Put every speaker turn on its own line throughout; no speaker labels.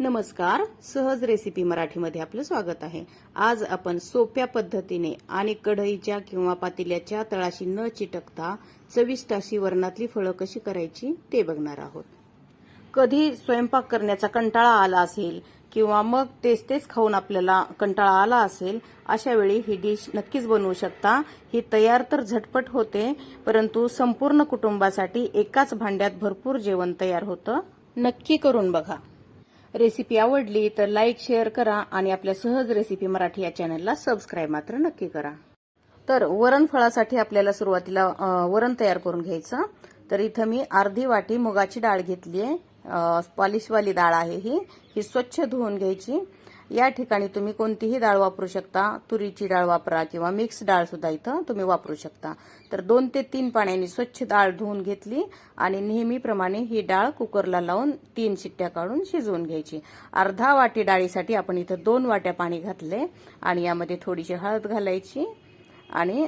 नमस्कार सहज रेसिपी मराठीमध्ये आपलं स्वागत आहे. आज आपण सोप्या पद्धतीने आणि कढईच्या किंवा पातेल्याच्या तळाशी न चिटकता चविष्ट अशी वरणातली फळं कशी करायची ते बघणार आहोत. कधी स्वयंपाक करण्याचा कंटाळा आला असेल किंवा मग तेच तेच खाऊन आपल्याला कंटाळा आला असेल अशा वेळी ही डिश नक्कीच बनवू शकता. ही तयार तर झटपट होते परंतु संपूर्ण कुटुंबासाठी एकाच भांड्यात भरपूर जेवण तयार होतं. नक्की करून बघा. रेसिपी आवडली तर लाईक शेअर करा आणि आपल्या सहज रेसिपी मराठी या चॅनलला सबस्क्राईब मात्र नक्की करा. तर वरण फळासाठी आपल्याला सुरुवातीला वरण तयार करून घ्यायचं. तर इथं मी अर्धी वाटी मुगाची डाळ घेतली आहे पॉलिशवाली डाळ आहे ही. ही स्वच्छ धुवून घ्यायची. या ठिकाणी तुम्ही कोणतीही डाळ वापरू शकता. तुरीची डाळ वापरा किंवा मिक्स डाळ सुद्धा इथं तुम्ही वापरू शकता. तर दोन ते तीन पाण्याने स्वच्छ डाळ धुवून घेतली आणि नेहमीप्रमाणे ही डाळ कुकरला लावून तीन शिट्ट्या काढून शिजवून घ्यायची. अर्धा वाटी डाळीसाठी आपण इथं दोन वाट्या पाणी घातले आणि यामध्ये थोडीशी हळद घालायची. आणि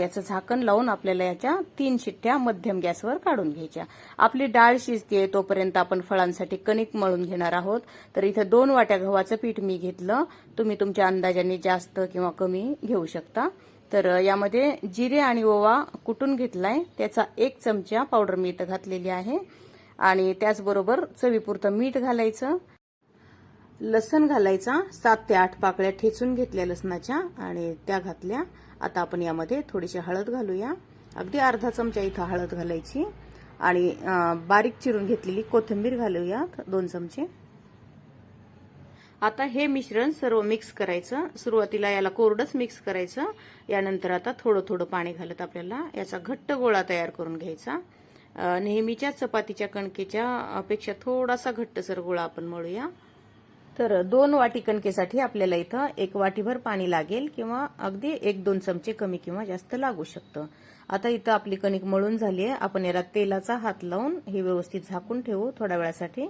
याचं झाकण लावून आपल्याला याच्या तीन शिट्ट्या मध्यम गॅसवर काढून घ्यायच्या. आपली डाळ शिजते तोपर्यंत आपण फळांसाठी कणिक मळून घेणार आहोत. तर इथं दोन वाट्या गव्हाचं पीठ मी घेतलं. तुम्ही तुमच्या अंदाजाने जास्त किंवा कमी घेऊ शकता. तर यामध्ये जिरे आणि ओवा कुटून घेतलाय. त्याचा एक चमचा पावडर मी इथं घातलेली आहे. आणि त्याचबरोबर चवीपुरतं मीठ घालायचं. लसण घालायचा. सात ते आठ पाकळ्या ठेचून घेतल्या लसणाच्या आणि त्या घातल्या. आता आपण यामध्ये थोडीशी हळद घालूया. अगदी अर्धा चमचा इथं हळद घालायची. आणि बारीक चिरून घेतलेली कोथिंबीर घालूया दोन चमचे. आता हे मिश्रण सर्व मिक्स करायचं. सुरुवातीला याला कोरडच मिक्स करायचं. यानंतर आता थोडं थोडं पाणी घालत आपल्याला याचा घट्ट गोळा तयार करून घ्यायचा. नेहमीच्या चपातीच्या कणकेच्या पेक्षा थोडासा घट्टसर गोळा आपण मळूया. तर दोन वाटी कणकेसाठी आपल्याला इथं एक वाटीभर पाणी लागेल किंवा अगदी एक दोन चमचे कमी किंवा जास्त लागू शकतं. आता इथं आपली कणिक मळून झाली आहे. आपण याला तेलाचा हात लावून हे व्यवस्थित झाकून ठेवू. थोड्या वेळासाठी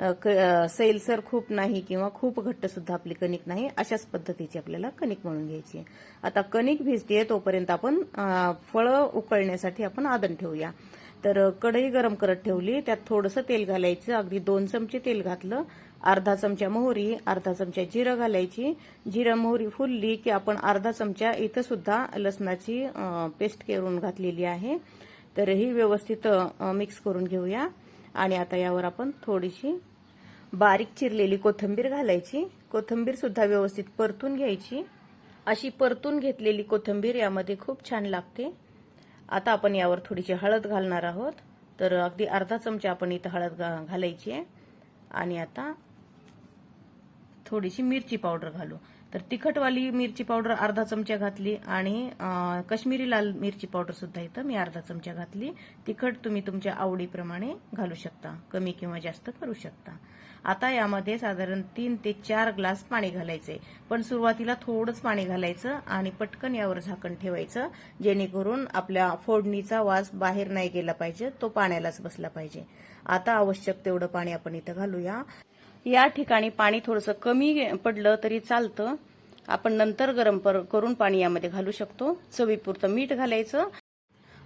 क- सैलसर खूप नाही किंवा खूप घट्ट सुद्धा आपली कणिक नाही अशाच पद्धतीची आपल्याला कणिक मळून घ्यायची आहे. आता कणिक भिजतीये तोपर्यंत आपण फळं उकळण्यासाठी आपण आदन ठेवूया. तर कढई गरम करत ठेवली. त्यात थोडंसं तेल घालायचं. अगदी दोन चमचे तेल घातलं. अर्धा चमचा मोहरी अर्धा चमचा जिरं घालायची. जिरं मोहरी फुलली की आपण अर्धा चमचा इथं सुद्धा लसणाची पेस्ट करून घातलेली आहे. तर ही व्यवस्थित मिक्स करून घेऊया. आणि आता यावर आपण थोडीशी बारीक चिरलेली कोथिंबीर घालायची. कोथंबीर सुद्धा व्यवस्थित परतून घ्यायची. अशी परतून घेतलेली कोथिंबीर यामध्ये खूप छान लागते. आता आपण यावर थोडीशी हळद घालणार आहोत. तर अगदी अर्धा चमचा आपण इथं हळद घा- घालायची आहे. आणि आता थोडीशी मिरची पावडर घालू. तर तिखटवाली मिरची पावडर अर्धा चमचा घातली आणि कश्मीरी लाल मिरची पावडर सुद्धा इथं मी अर्धा चमचा घातली. तिखट तुम्ही तुमच्या आवडीप्रमाणे घालू शकता. कमी किंवा जास्त करू शकता. आता यामध्ये साधारण तीन ते चार ग्लास पाणी घालायचे. पण सुरुवातीला थोडंच पाणी घालायचं आणि पटकन यावर झाकण ठेवायचं जेणेकरून आपल्या फोडणीचा वास बाहेर नाही गेला पाहिजे तो पाण्यालाच बसला पाहिजे. आता आवश्यक तेवढं पाणी आपण इथं घालूया. या ठिकाणी पाणी थोडंसं कमी पडलं तरी चालतं. आपण नंतर गरम पर- करून पाणी यामध्ये घालू शकतो. चवीपुरतं मीठ घालायचं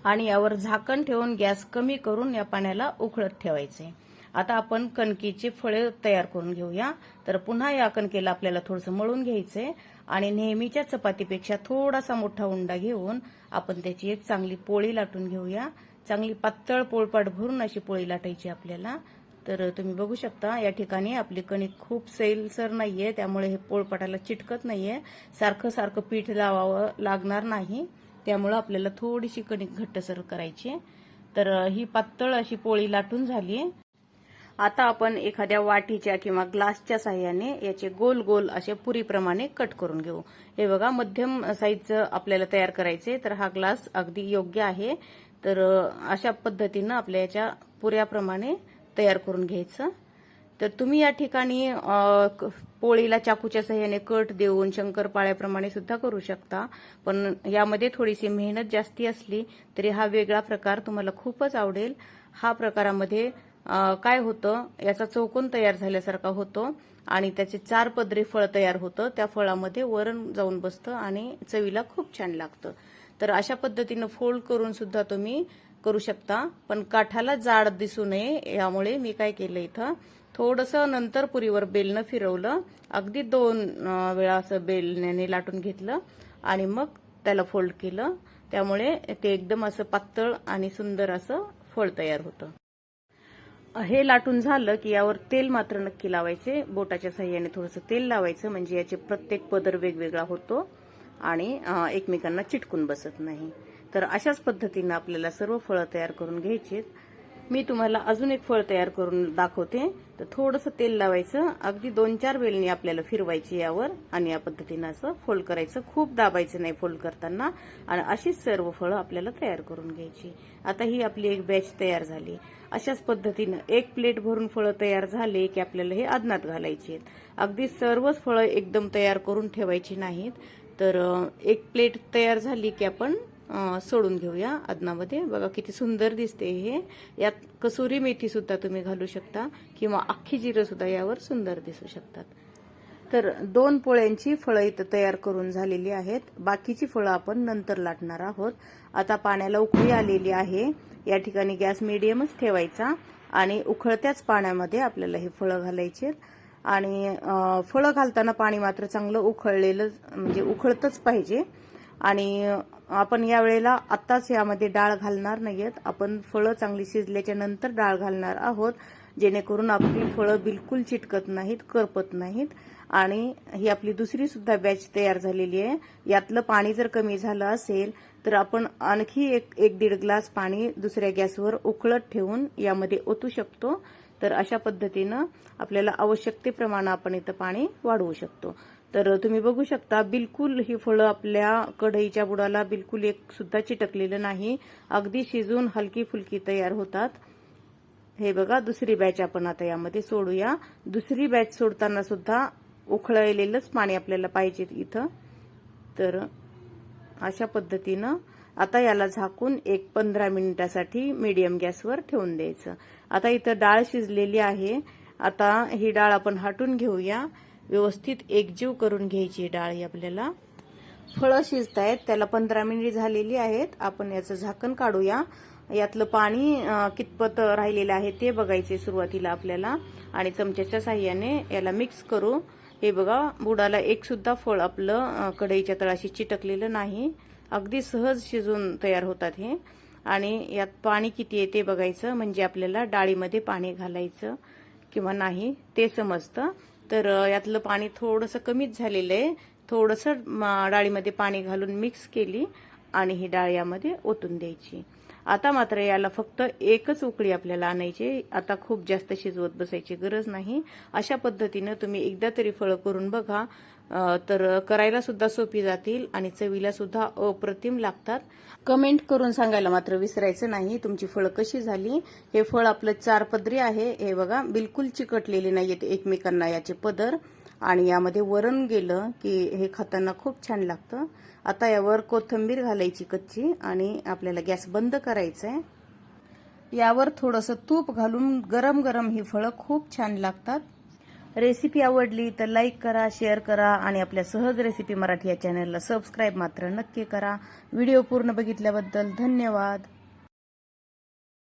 आणि यावर झाकण ठेवून गॅस कमी करून या पाण्याला उकळत ठेवायचे. आता आपण कणकीची फळे तयार करून घेऊया. तर पुन्हा या कणकेला आपल्याला थोडंसं मळून घ्यायचंय आणि नेहमीच्या चपातीपेक्षा थोडासा मोठा उंडा घेऊन आपण त्याची एक चांगली पोळी लाटून घेऊया. चांगली पातळ पोळपाट भरून अशी पोळी लाटायची आपल्याला. तर तुम्ही बघू शकता या ठिकाणी आपली कणिक खूप सैलसर नाहीये त्यामुळे हे पोळपाटाला चिटकत नाहीये. सारखं सारखं पीठ लावावं लागणार नाही त्यामुळं आपल्याला थोडीशी कणिक घट्टसर करायची तर ही पातळ अशी पोळी लाटून झाली आता आपण एखाद्या वाटीच्या किंवा ग्लासच्या साह्याने याचे गोल गोल असे पुरीप्रमाणे कट करून घेऊ. हे बघा मध्यम साईजचं आपल्याला तयार करायचे तर हा ग्लास अगदी योग्य आहे. तर अशा पद्धतीनं आपल्या याच्या पुऱ्याप्रमाणे तयार करून घ्यायचं. तर तुम्ही या ठिकाणी पोळीला चाकूच्या सहाय्याने कट देऊन शंकरपाळ्याप्रमाणे सुद्धा करू शकता. पण यामध्ये थोडीशी मेहनत जास्ती असली तरी हा वेगळा प्रकार तुम्हाला खूपच आवडेल. हा प्रकारामध्ये काय होतं याचा चौकोन तयार झाल्यासारखा होतो आणि त्याचे चार पदरी फळ तयार होतं. त्या फळामध्ये वरण जाऊन बसतं आणि चवीला खूप छान लागतं. तर अशा पद्धतीनं फोल्ड करून सुद्धा तुम्ही करू शकता. पण काठाला जाड दिसू नये यामुळे मी काय केलं इथं? थोडंसं नंतर पुरीवर बेलनं फिरवलं. अगदी दोन वेळा असं बेलण्याने लाटून घेतलं आणि मग त्याला फोल्ड केलं. त्यामुळे ते एकदम असं पातळ आणि सुंदर असं फळ तयार होतं. हे लाटून झालं की यावर तेल मात्र नक्की लावायचे. बोटाच्या सहाय्याने थोडंसं तेल लावायचं म्हणजे याचे प्रत्येक पदर वेगवेगळा होतो आणि एकमेकांना चिटकून बसत नाही. तर अशाच पद्धतीनं आपल्याला सर्व फळं तयार करून घ्यायची मी तुम्हाला अजून एक फळ तयार करून दाखवते. तर थोडंसं तेल लावायचं. अगदी दोन चार वेळनी आपल्याला फिरवायची यावर आणि या पद्धतीनं असं फोल्ड करायचं. खूप दाबायचं नाही फोल्ड करताना. आणि अशीच सर्व फळं आपल्याला तयार करून घ्यायची. आता ही आपली एक बॅच तयार झाली. अशाच पद्धतीनं एक प्लेट भरून फळं तयार झाले की आपल्याला हे अदनात घालायची आहेत. अगदी सर्वच फळं एकदम तयार करून ठेवायची नाहीत. तर एक प्लेट तयार झाली की आपण सोडून घेऊया अदनामध्ये. बघा किती सुंदर दिसते हे. यात कसुरी मेथी सुद्धा तुम्ही घालू शकता किंवा अख्खी जिरं सुद्धा यावर सुंदर दिसू शकतात. तर दोन पोळ्यांची फळं इथं तयार करून झालेली आहेत. बाकीची फळं आपण नंतर लाटणार आहोत. आता पाण्याला उकळी आलेली आहे. या ठिकाणी गॅस मिडियमच ठेवायचा आणि उखळत्याच पाण्यामध्ये आपल्याला हे फळं घालायची आणि फळं घालताना पाणी मात्र चांगलं उखळलेलं म्हणजे उखळतच पाहिजे. आणि आपण यावेळेला आत्ताच यामध्ये डाळ घालणार नाहीयेत. आपण फळं चांगली शिजल्याच्या नंतर डाळ घालणार आहोत जेणेकरून आपली फळं बिलकुल चिटकत नाहीत करपत नाहीत. आणि ही आपली दुसरी सुद्धा बॅच तयार झालेली आहे. यातलं पाणी जर कमी झालं असेल तर आपण आणखी एक एक दीड ग्लास पाणी दुसऱ्या गॅसवर उकळत ठेवून यामध्ये ओतू शकतो. तर अशा पद्धतीनं आपल्याला आवश्यकतेप्रमाणे आपण इथं पाणी वाढवू शकतो. तर तुम्ही बघू शकता बिलकुल ही फळं आपल्या कढईच्या बुडाला बिलकुल एक सुद्धा चिटकलेलं नाही. अगदी शिजून हलकी फुलकी तयार होतात. हे बघा दुसरी बॅच आपण आता यामध्ये सोडूया. दुसरी बॅच सोडताना सुद्धा उखळलेलंच पाणी आपल्याला पाहिजे इथं. तर अशा पद्धतीनं आता याला झाकून एक पंधरा मिनिटासाठी मीडियम गॅसवर ठेवून द्यायचं. आता इथं डाळ शिजलेली आहे. आता ही डाळ आपण हटून घेऊया. व्यवस्थित एकजीव करून घ्यायची डाळ ही आपल्याला. फळं शिजत आहेत त्याला पंधरा मिनिट झालेली आहेत. आपण याचं झाकण काढूया. यातलं पाणी कितपत राहिलेलं आहे ते बघायचे सुरुवातीला आपल्याला. आणि चमच्याच्या साह्याने याला मिक्स करू. हे बघा बुडाला एक सुद्धा फळ आपलं कढईच्या तळाशी चिटकलेलं नाही. अगदी सहज शिजून तयार होतात हे. आणि यात पाणी किती आहे ते बघायचं. म्हणजे आपल्याला डाळीमध्ये पाणी घालायचं किंवा नाही ते समजतं. तर यातलं पाणी थोडंसं कमीच झालेलं आहे. थोडंसं डाळीमध्ये पाणी घालून मिक्स केली. आणि ही डाळ यामध्ये ओतून द्यायची. आता मात्र याला फक्त एकच उकळी आपल्याला आणायची आता खूप जास्त शिजवत बसायची गरज नाही. अशा पद्धतीनं तुम्ही एकदा तरी फळं करून बघा. तर करायला सुद्धा सोपी जातील आणि चवीला सुद्धा अप्रतिम लागतात. कमेंट करून सांगायला मात्र विसरायचं नाही. तुमची फळं कशी झाली? हे फळ आपलं चार पदरी आहे. हे बघा बिलकुल चिकटलेले नाहीयेत एकमेकांना याचे पदर. आणि यामध्ये वरण गेलं की हे खाताना खूप छान लागतं. आता यावर कोथिंबीर घालायची कच्ची आणि आपल्याला गॅस बंद करायचा आहे यावर थोडंसं तूप घालून गरम गरम ही फळं खूप छान लागतात. रेसिपी आवडली तर लाईक करा शेअर करा आणि आपल्या सहज रेसिपी मराठी या चॅनलला सबस्क्राईब मात्र नक्की करा. व्हिडिओ पूर्ण बघितल्याबद्दल धन्यवाद.